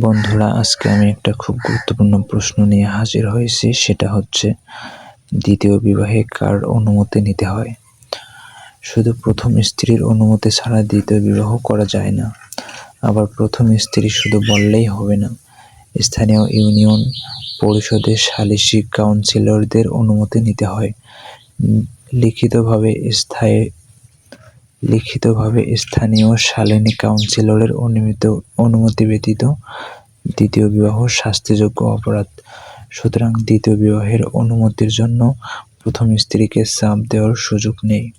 বন্ধুরা, আজকে আমি একটা খুব গুরুত্বপূর্ণ প্রশ্ন নিয়ে হাজির হয়েছি। সেটা হচ্ছে, দ্বিতীয় বিবাহে কার অনুমতি নিতে হয়? শুধু প্রথম স্ত্রীর অনুমতি ছাড়া দ্বিতীয় বিবাহ করা যায় না, আবার প্রথম স্ত্রী শুধু বললেই হবে না। স্থানীয় ইউনিয়ন পরিষদের সালিসি কাউন্সিলরদের অনুমতি নিতে হয়। লিখিতভাবে স্থায়ী লিখিতভাবে স্থানীয় শালিনী কাউন্সিলরের অনুমিত, অনুমতি ব্যতীত দ্বিতীয় বিবাহ শাস্তিযোগ্য অপরাধ। সুতরাং দ্বিতীয় বিবাহের অনুমতির জন্য প্রথম স্ত্রীকে চাপ দেওয়ার সুযোগ নেই।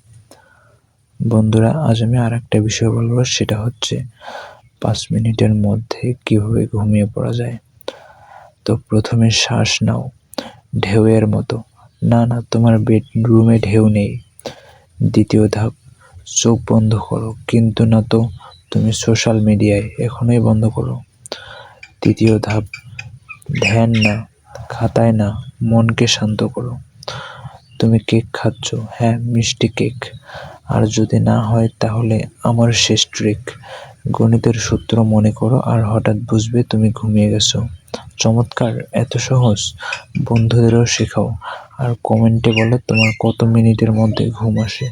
বন্ধুরা, আজ আমি আর একটা বিষয় বলব, সেটা হচ্ছে পাঁচ মিনিটের মধ্যে কীভাবে ঘুমিয়ে পড়া যায়। তো প্রথমে শ্বাস নাও, ঢেউয়ের মতো। না না, তোমার বেডরুমে ঢেউ নেই। দ্বিতীয় ধাপ চোখ বন্ধ করো। কিন্তু না তো, তুমি সোশ্যাল মিডিয়ায় এখনই বন্ধ করো। তৃতীয় ধাপ, ধ্যান না, খাতায় না, মনকে শান্ত করো। তুমি কেক খাচ্ছ? হ্যাঁ মিষ্টি কেক। আর যদি না হয়, তাহলে আমার শেষ ট্রিক গণিতের সূত্র মনে করো আর হঠাৎ বুঝবে তুমি ঘুমিয়ে গেছো। চমৎকার, এত সহজ। বন্ধুদেরও শেখাও। আর কমেন্টে বলো তোমার কত মিনিটের মধ্যে ঘুম আসে।